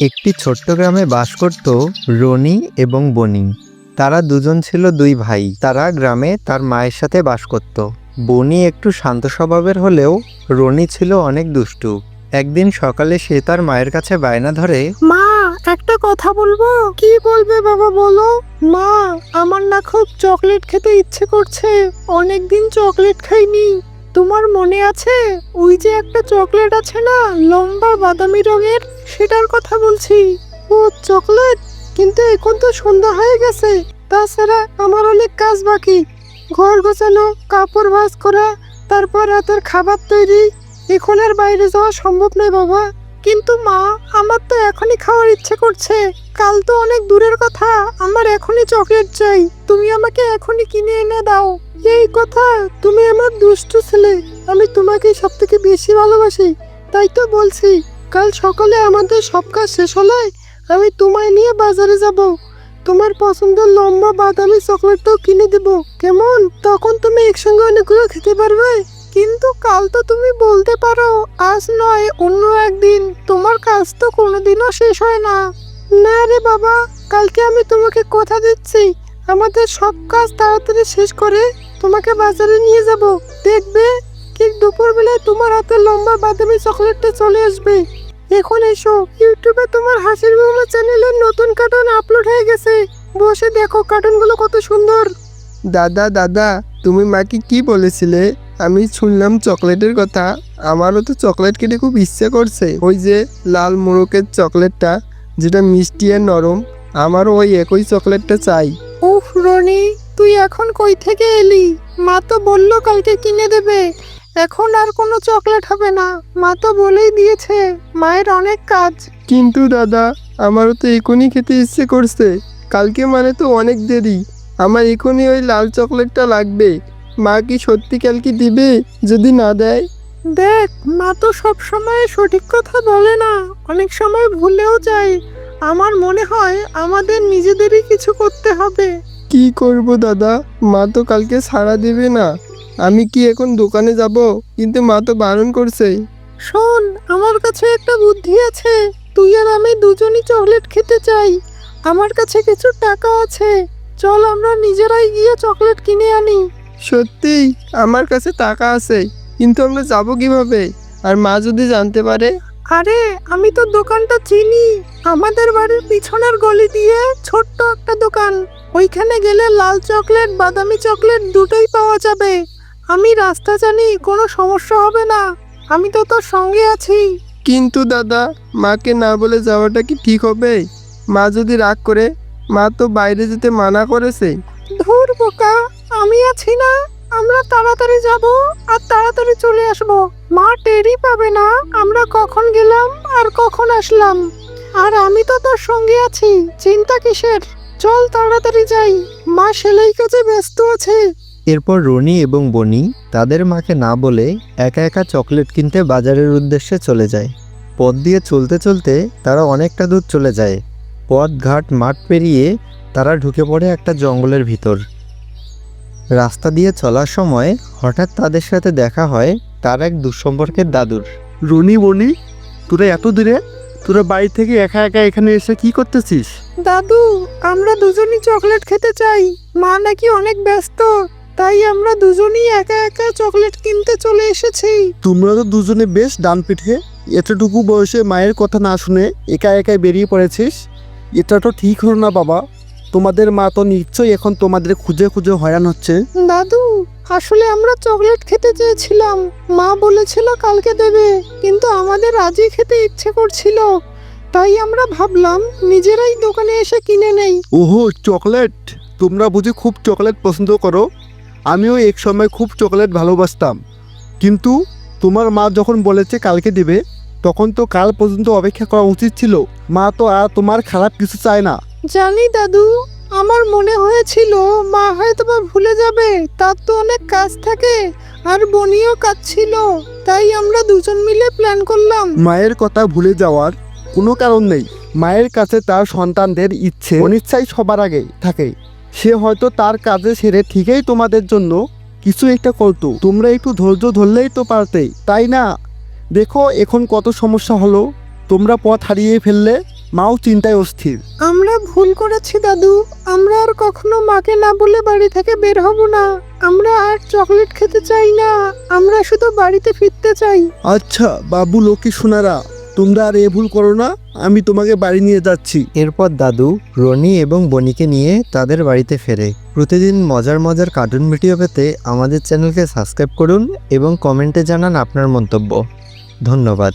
একটি ছোট্ট গ্রামে বাস করত রনি এবং বনি। তারা দুজন ছিল দুই ভাই। তারা গ্রামে তার মায়ের সাথে বাস করত। বনি একটু শান্ত স্বভাবের হলেও রনি ছিল অনেক দুষ্টু। একদিন সকালে সে তার মায়ের কাছে বায়না ধরে, মা, একটা কথা বলব? কি বলবে বাবা বলো? মা, আমার না খুব চকলেট খেতে ইচ্ছে করছে। অনেকদিন চকলেট খাইনি। তোমার মনে আছে? ওই যে একটা চকলেট আছে না, লম্বা বাদামি রঙের? সেটার কথা বলছি। ও, চকলেট? কিন্তু এখন তো সন্ধ্যা হয়ে গেছে। তাছাড়া আমার অনেক কাজ বাকি। ঘর গোছানো, কাপড় ভাঁজ করা, তারপর রাতের খাবার তৈরি। এখন আর বাইরে যাওয়া সম্ভব নয়, বাবা। কিন্তু মা, আমার তো এখনই খাওয়ার ইচ্ছে করছে। কাল তো অনেক দূরের কথা, আমার এখনই চকলেট চাই। তুমি আমাকে এখনই কিনে এনে দাও। এই কথা, তুমি আমার দুষ্টু ছেলে। আমি তোমাকে সব থেকে বেশি ভালোবাসি। তাই তো বলছি, কাল সকালে আমাদের সব কাজ শেষ হলে আমি তোমায় নিয়ে বাজারে যাব। তোমার পছন্দের লম্বা বাদামি চকলেটটাও কিনে দেবো। কেমন? তখন তুমি একসঙ্গে অনেকগুলো খেতে পারবে। কিন্তু কাল তো তুমি বলতে পারো, আজ নয়, অন্য একদিন। তোমার কাজ তো কোনোদিনও শেষ হয় না। না রে বাবা, কালকে আমি তোমাকে কথা দিচ্ছি। আমাদের সব কাজ তাড়াতাড়ি শেষ করে তোমাকে বাজারে নিয়ে যাব। দেখবে, ঠিক দুপুরবেলায় তোমার হাতে লম্বা বাদামি চকলেটটা চলে আসবে। এখন এসো, ইউটিউবে তোমার হাসির মোমো চ্যানেলের নতুন কার্টুন আপলোড হয়ে গেছে। বসে দেখো কার্টুনগুলো কত সুন্দর। দাদা দাদা, তুমি মাকে কি বলেছিলে? আমি শুনলাম চকলেটের কথা। আমারও তো চকলেট খেতে খুব ইচ্ছে করছে। ওই যে লাল মোরকের চকলেটটা যেটা মিষ্টি আর নরম আমারও ওই একই চকলেটটা চাই। উফ রনি তুই এখন কই থেকে এলি? মা তো বলল কালকে কিনে দেবে। এখন আর কোনো চকলেট হবে না। মা তো বলেই দিয়েছে মায়ের অনেক কাজ। কিন্তু দাদা আমারও তো এখনই খেতে ইচ্ছে করছে। কালকে মানে তো অনেক দেরি। আমার এখনই ওই লাল চকলেটটা লাগবে। মা কি সত্যি কালকে দিবে যদি না দেয়? দেখ মা তো সব সময় সঠিক কথা বলে না। অনেক সময় ভুলেও যায়। আমার মনে হয় আমাদের নিজেদেরই কিছু করতে হবে। কি করব দাদা? মা তো কালকে সাড়া দেবে না। আমি কি এখন দোকানে যাব? কিন্তু মা তো বারণ করছে। শোন আমার কাছে একটা বুদ্ধি আছে। তুই আর আমি দুজনই চকলেট খেতে চাই। আমার কাছে কিছু টাকা আছে। চল আমরা নিজেরাই গিয়ে চকলেট কিনে আনি। সত্যি আমার কাছে টাকা আছে কিন্তু আমরা যাব কীভাবে? আর মা যদি জানতে পারে? আরে আমি তো দোকানটা চিনি। আমাদের বাড়ির পিছনের গলি দিয়ে ছোট্ট একটা দোকান। ওইখানে গেলে লাল চকলেট বাদামি চকলেট দুটোই পাওয়া যাবে। আমি রাস্তা জানি কোনো সমস্যা হবে না। আমি তো তোর সঙ্গে আছি। কিন্তু দাদা মাকে না বলে যাওয়াটা কি ঠিক হবে? মা যদি রাগ করে মা তো বাইরে যেতে মানা করেছে। ধুর বোকা আমি আছি না। আমরা তাড়াতাড়ি যাব আর তাড়াতাড়ি চলে আসব। মা টেরই পাবে না আমরা কখন গেলাম আর কখন আসলাম। আর আমি তো তোর সঙ্গে আছি, চিন্তা কিসের? চল তাড়াতাড়ি যাই। মা সেলাই কাজে ব্যস্ত আছে। এরপর রনি এবং বনি তাদের মাকে না বলে একা একা চকলেট কিনতে বাজারের উদ্দেশ্যে চলে যায়। পথ দিয়ে চলতে চলতে তারা অনেকটা দূর চলে যায়। পথ ঘাট মাঠ পেরিয়ে তারা ঢুকে পড়ে একটা জঙ্গলের ভিতর। রাস্তা দিয়ে চলার সময় হঠাৎ তাদের সাথে দেখা হয় তার এক দুঃসম্পর্কের দাদুর। রনি বনি তোরা এত দূরে? তোরা বাড়ি থেকে একা একা এখানে এসে কি করতেছিস? দাদু আমরা দুজনই চকলেট খেতে চাই। মা নাকি অনেক ব্যস্ত তাই আমরা দুজনই একা একা চকলেট কিনতে চলে এসেছি। তোমরা তো দুজনে বেশ ডান পিঠে এতটুকু বয়সে মায়ের কথা না শুনে একা একাই বেরিয়ে পড়েছিস? এটা তো ঠিক হলো না বাবা। তোমাদের মা তো নিশ্চয়ই এখন তোমাদের খুঁজে খুঁজে হয়রান হচ্ছে। দাদু আসলে আমরা চকলেট খেতে চেয়েছিলাম। মা বলেছিল কালকে দেবে কিন্তু আমাদের আজই খেতে ইচ্ছে করছিল। তাই আমরা ভাবলাম নিজেরাই দোকানে এসে কিনে নেই। ওহো চকলেট! তোমরা বুঝি খুব চকলেট পছন্দ করো। আমিও এক সময় খুব চকলেট ভালোবাসতাম। কিন্তু তোমার মা যখন বলেছে কালকে দেবে তখন তো কাল পর্যন্ত অপেক্ষা করা উচিত ছিল। মা তো আর তোমার খারাপ কিছু চায় না। জানি দাদু, আমার মনে হয়েছিল মা হয়তো বা ভুলে যাবে, তার তো অনেক কাজ থাকে আর বনিও কাজ ছিল, তাই আমরা দুজন মিলে প্ল্যান করলাম। মায়ের কথা ভুলে যাওয়ার কোনো কারণ নেই। মায়ের কাছে তার সন্তানদের ইচ্ছে অনিচ্ছাই সবার আগে থাকে। সে হয়তো তার কাজে সেরে ঠিকই তোমাদের জন্য কিছু একটা করতো। তোমরা একটু ধৈর্য ধরলেই তো পারতে, তাই না? দেখো এখন কত সমস্যা হলো। তোমরা পথ হারিয়ে ফেললে মাও চিন্তায় অস্থির। আমরা ভুল করেছি দাদু। আমরা আর কখনো মাকে না বলে বাড়ি থেকে বের হব না। আমরা আর চকলেট খেতে চাই না। আমরা শুধু বাড়িতে ফিরতে চাই। আচ্ছা বাবু লক্ষ্মী সোনারা তোমরা আর এ ভুল করো না আমি তোমাকে বাড়ি নিয়ে যাচ্ছি। এরপর দাদু রনি এবং বনিকে নিয়ে তাদের বাড়িতে ফেরে। প্রতিদিন মজার মজার কার্টুন ভিডিও পেতে আমাদের চ্যানেলকে সাবস্ক্রাইব করুন এবং কমেন্টে জানান আপনার মন্তব্য। ধন্যবাদ।